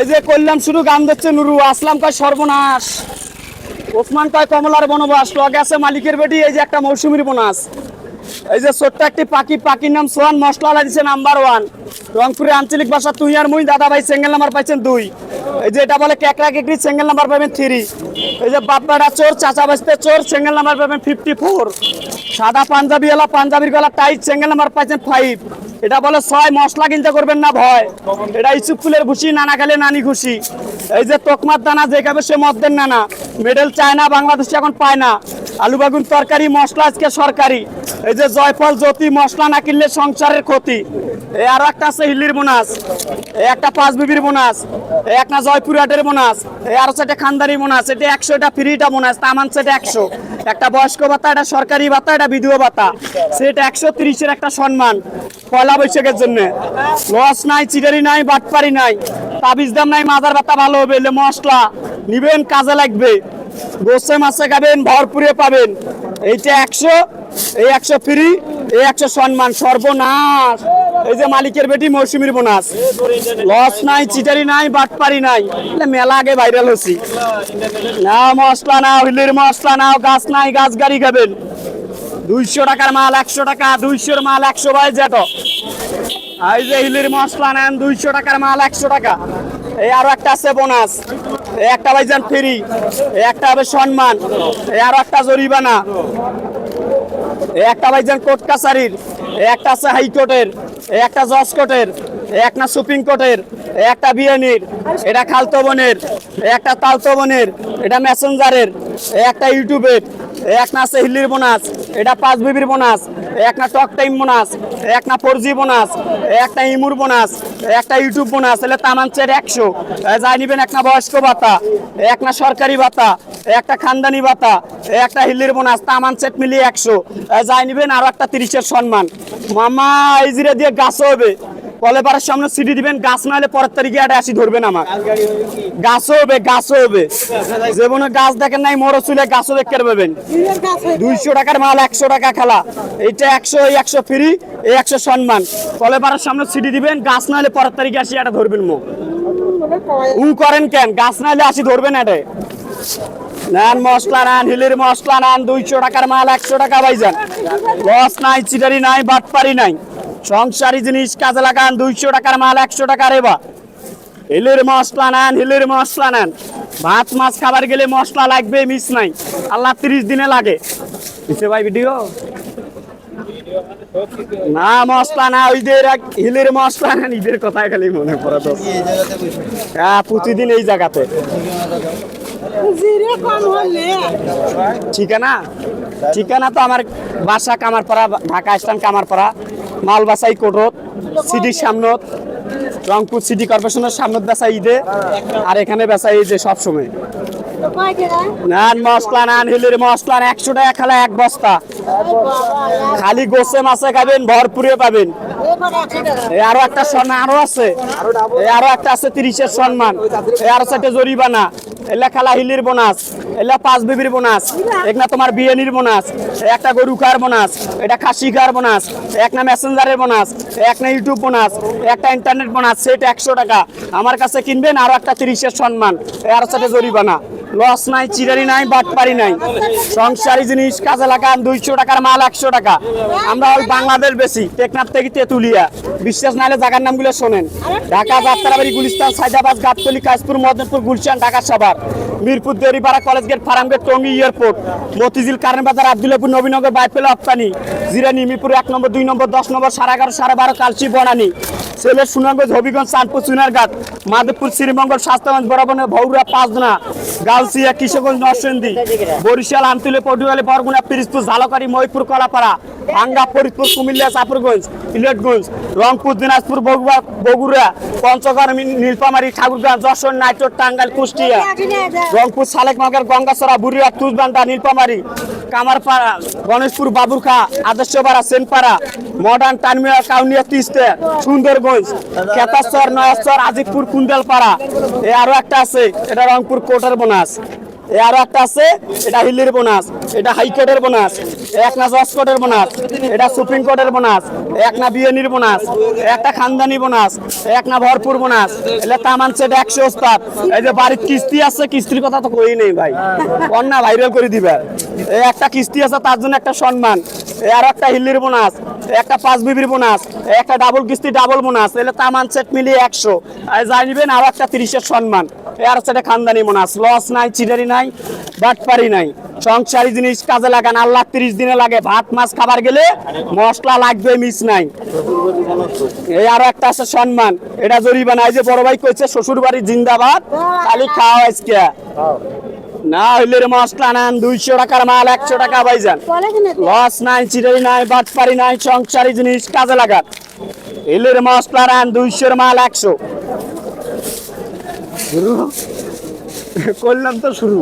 এই যে কল্যাণ শুরু, গান দিচ্ছে নুরু। আসলাম কয় সর্বনাশ। ওসমান কয় কমলার বনবাস। লগে আছে মালিকের বেটি, এই যে একটা মৌসুমীর বোনাস এই যে ছোট্ট একটি পাখি, পাখির নাম সোহান, মশলা লাগিয়েছে নাম্বার ওয়ান। রংপুরের আঞ্চলিক ভাষা তুই আর মুই দাদা ভাই সিঙ্গেল নাম্বার পাইছেন দুই। এই যে এটা বলে কেকড়া কেকড়ি সিঙ্গেল নাম্বার পাবেন থ্রি। এই যে বাপ্পাটা চোর, চাচা বাজতে চোর সিঙ্গেল নাম্বার পাবেন ফিফটি ফোর সাদা পাঞ্জাবি এলা পাঞ্জাবির গলা টাইট সিঙ্গেল নাম্বার পাইছেন ফাইভ এটা বলে ছয় মশলা কিনতে করবেন না ভয়। এটা ইসুপ ফুলের ভুসি নানা খেলে নানি খুশি। এই যে তোকমার দানা যে খাবে সে মদ্দের নানা। মেডেল চায় না বাংলাদেশে এখন পায় না। আলু বাগুন তরকারি, মশলা আজকে সরকারি। এই যে জয়ফল, জ্যোতি, মশলা না কিনলে সংসারের ক্ষতি। এই আরও একটা আছে হিল্লির বোনাস। একটা পাঁচ বিবির বোনাস। এই জয়পুর হাটের বোনাস। এই আরও সেটা খানদারি বোনাস। এটা একশো, এটা ফ্রিটা বোনাস। তামান সেটা একশো। একটা বয়স্ক ভাতা এটা সরকারি ভাতা এটা বিধবা ভাতা। সেটা একশো তিরিশের একটা সম্মান পয়লা বৈশাখের জন্য। লস নাই, চিটারি নাই, বাটপারি নাই। তাবিজ দাম নাই মাদার ভাতা ভালো হবে। এলে মশলা নিবেন, কাজে লাগবে। গোসে মাছে খাবেন, ভরপুরে পাবেন। এইটা একশো, এই একশো ফ্রি, এই একশো সম্মান, সর্বনাশ। এই যে মালিকের বেটি, মৌসুমীর বোনাস। লস নাই, চিটারি নাই, বাটপারি নাই। মেলা আগে ভাইরাল হচ্ছি না মশলা, নাও হিলির মশলা, নাও গাছ নাই, গাছ গাড়ি খাবেন। দুইশো টাকার মাল, একশো টাকা, দুইশোর মাল, একশো বাই যেত এই যে হিলির মশলা নেন, দুইশো টাকার মাল, একশো টাকা। এই আরও একটা আছে বোনাস। একটা ভাইজান ফ্রি, একটা হবে সম্মান, আর একটা জরিমানা। একটা ভাইজান কোর্ট কাছারির, একটা আছে হাইকোর্টের একটা জজ কোর্টের এই না সুপ্রিম কোর্টের, একটা বিএনির এটা খালতো বোনের, একটা তালতো বোনের, এটা মেসেঞ্জারের, একটা ইউটিউবের এই না আছে হিল্লির বোনাস, এটা পাঁচ বিবির বোনাস একটা টক টাইম বোনাস, এক একটা ফোর জি বোনাস একটা ইমুর বোনাস একটা ইউটিউব বোনাস তাহলে তামান চের একশো। যাই নিবেন একটা বয়স্ক ভাতা, এক একটা সরকারি ভাতা একটা খানদানি ভাতা একটা হিল্লির বোনাস তামান সেট মিলিয়ে একশো। যাই নিবেন আরও একটা তিরিশের সম্মান। মামা, এই জিরে দিয়ে গাছও হবে। কলেপাড়ার সামনে সিডি দিবেন, গাছ না হলে পরের তারিখে এটা আসি ধরবেন আমার গাছও হবে গাছও হবে। যেমন গাছ দেখেন নাই, মরো চুলে গাছও দেখতে পাবেন দুইশো টাকার মাল, একশো টাকা খেলা। এইটা একশো, এই একশো ফ্রি, এই একশো সম্মান। কলেপাড়ার সামনে সিডি দিবেন, গাছ না হলে পরের তারিখে আসি এটা ধরবেন মো। উ করেন কেন? গাছ না হলে আসি ধরবেন এটা নেন মশলা, নেন হিলির মশলা, নেন দুইশো টাকার মাল, একশো টাকা পাইছেন লস নাই, চিটারি নাই, বাটপারি নাই। সংসারী জিনিস কাজে লাগান দুইশো টাকার মাল একশো টাকা রেবা হিলের মশলা নেন হিলের মশলা নেন। ভাত মাছ খাবার গেলে মশলা লাগবে মিস নাই। আল্লাহ তিরিশ দিনে লাগে। দিছে ভাই ভিডিও না মশলা না যে হিলের মশলা না ঈদের কথায় খালি মনে পড়ে তো। হ্যাঁ প্রতিদিন এই জায়গাতে। ঠিকানা? ঠিকানা তো আমার বাসা কামার কামারপাড়া ঢাকা স্টান কামার কামারপাড়া। মাল বাসাই কোটত সিটির সামনত রংপুর সিটি কর্পোরেশনের সামনত বেচা ঈদে, আর এখানে বেচা যে সবসময় নান মশলা নান হিলির মশলা একশো টাকা খেলা এক বস্তা। খালি গোসে মাছে খাবেন, ভরপুরে পাবেন। আরও একটা সম্মান আরও আছে। আরও একটা আছে তিরিশের সম্মান। আরও চারটে জরিমানা। এলা খেলা হিলির বোনাস। এলা পাঁচ বিবির বোনাস, এক না তোমার বিয়েনির বোনাস, একটা গরু কার বোনাস, এটা খাসি কার বোনাস, এক না মেসেঞ্জারের বোনাস, এক না ইউটিউব বোনাস, একটা ইন্টারনেট বোনাস, সেটা একশো টাকা। আমার কাছে কিনবেন আরও একটা তিরিশের সম্মান আরও চারটে জরিমানা। লস নাই চিরারি নাই, বাটপারি নাই। সংসারী জিনিস, কাজে লাগান, দুইশো টাকার মাল, একশো টাকা। আমরা ওই বাংলাদেশ বেশি, টেকনাফ থেকে তেতুলিয়া। বিশ্বাস নাহলে জায়গার নামগুলো শোনেন। Dhaka, Jatrabari, Gulistan, Saidabad, Gabtali, Kashpur, Madanpur, Gulshan, Dhaka, Savar. Mirpur Deripara college gate farm gate Tongi airport Motijheel current বাজার আবদুল্লাপুর নবীনগর বাইপেল আফতানি, জিরানি, মিরপুর এক নম্বর, দুই নম্বর, দশ নম্বর, সাড়ে এগারো, সাড়ে বারো, কালচি, বনানি সেলের সুনামগঞ্জ, হবিগঞ্জ, চাঁদপুর চুনারঘাট মাধবপুর, শ্রীমঙ্গল, স্বাস্থ্যগঞ্জ বরাবনে ভৌরা পাঁচনা, গাউসিয়া, কিশোরগঞ্জ, নরসিংদী, বরিশাল আমতুলে পটুয়ালি, বরগুনা, পিরিজপুর ঝালকারি মহিপুর, কলাপাড়া ভাঙ্গা ফরিদপুর, কুমিল্লা চাপুরগঞ্জ ইলেটগঞ্জ রংপুর, দিনাজপুর, বগুড়া বগুড়া, পঞ্চগড় নীলফামারী ঠাকুরগাঁও যশোর নাইটোর টাঙ্গাইল, কুষ্টিয়া, রংপুর সালেকনগর গঙ্গাসরা বুড়িয়া তুজবান্ডা নীলপামারি কামারপাড়া, গণেশপুর, বাবুরখা, আদর্শপাড়া, সেনপাড়া, মডার্ন টার্মিনাল, কাউনিয়া, তিস্তে, সুন্দরগঞ্জ কেতাস্তর নয়াস্তর আজিকপুর কুন্দালপাড়া, এ আরও একটা আছে, এটা রংপুর কোটার বোনাস। এ আরও একটা আছে, এটা হিলির বোনাস, এটা হাইকোর্টের বোনাস, এক না জজ কোর্টের বোনাস, এটা সুপ্রিম কোর্টের বোনাস, এক না বিএনির বোনাস একটা খানদানি বোনাস, এক না ভরপুর বোনাস এটা তামান সেট একশো ওস্তাদ। এই যে বাড়ির কিস্তি আছে, কিস্তির কথা তো কই নেই ভাই। অন্য ভাইরাল করে দিবে। একটা কিস্তি আছে, তার জন্য একটা সম্মান। আর একটা হিল্লির বোনাস একটা পাঁচ বিবির বোনাস একটা ডাবল কিস্তি ডাবল বোনাস এলে তামান সেট মিলিয়ে একশো। যাই নিবেন, আরও একটা তিরিশের সম্মান। আর একটা খানদানি বোনাস লস নাই চিটারি নাই, বাটপারি নাই। সংসারী জিনিস কাজে লাগান, আল্লাহ তিরিশ দিনে লাগে, ভাত, মাছ, খাবার গেলে মশলা লাগবে মিস নাই। এই আরও একটা আছে সম্মান, এটা জরিমানা। এই যে বড় ভাই কইছে শ্বশুর বাড়ির জিন্দাবাদ, খালি খাওয়া আজকে। না হইলে রে মশলা নেন দুইশো টাকার মাল একশো টাকা ভাইজান বলে লস নাই চিরাই নাই বাটপারি নাই সংসারী জিনিস কাজে লাগান। রে মশলা নেন দুইশোর মাল একশো। করলাম তো শুরু।